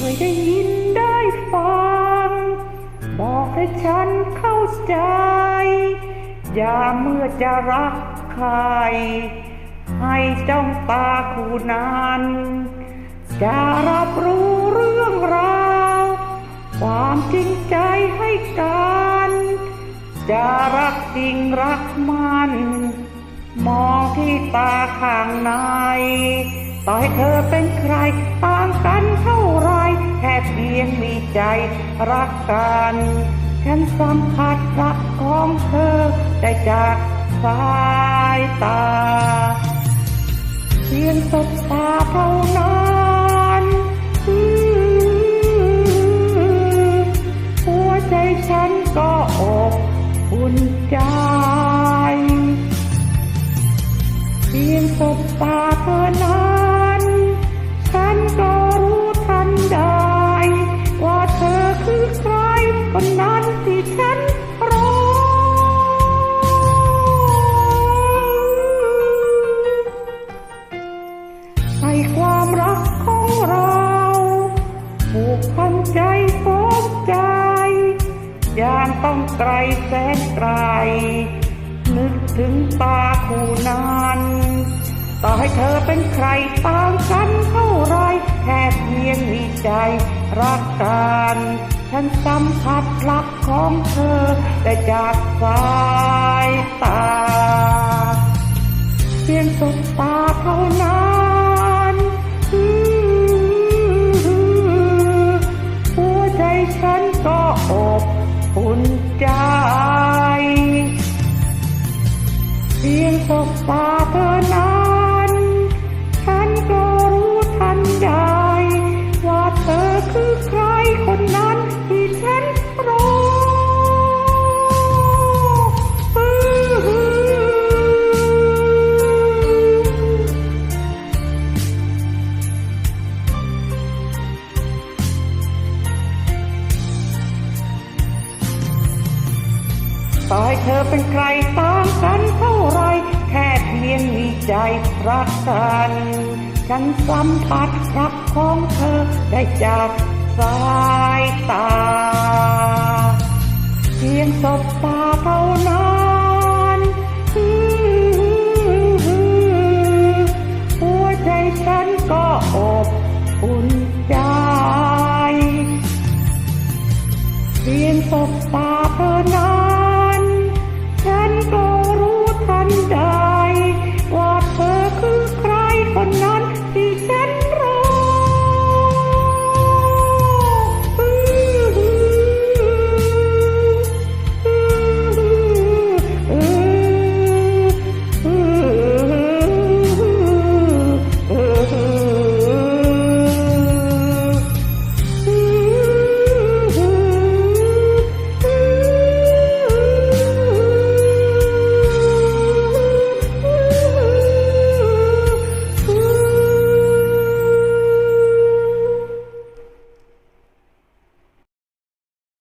เคยได้ยินได้ฟัง บอกให้ฉันเข้าใจ อย่าเมื่อจะรักใคร ให้จ้องตาคู่นั้น จะรับรู้เรื่องราว ความจริงใจให้กันจะรักจริงรักมัน มองที่ตาข้างใน ต่อให้เธอเป็นใคร ต่างกันเท่าไร แค่เพียงมีใจรักกันฉันสัมผัสรักของเธอได้จากสายตา เพียงสบตาเท่านั้นหัวใจฉันก็อบอุ่นใจ เพียงสบตาเธอนั้น ยางต้องไกลแสนไกล นึกถึงตาคู่นั้นต่อให้เธอเป็นใครต่างกันเท่าไรแค่เพียงมีใจรักกันฉันสัมผัสรักของเธอได้จากสายตา เพียงสบตาเท่านั้นหัวใจฉันก็อบ อุ่นใจ เพียงสบตาเธอ ต่อให้เธอเป็นใครต่างกันเท่าไร แค่เพียงมีใจรักกันฉันสัมผัสรักของเธอได้จากสายตา เพียงสบตาเท่านั้นหัวใจฉันก็อบอุ่นใจ เพียงสบตา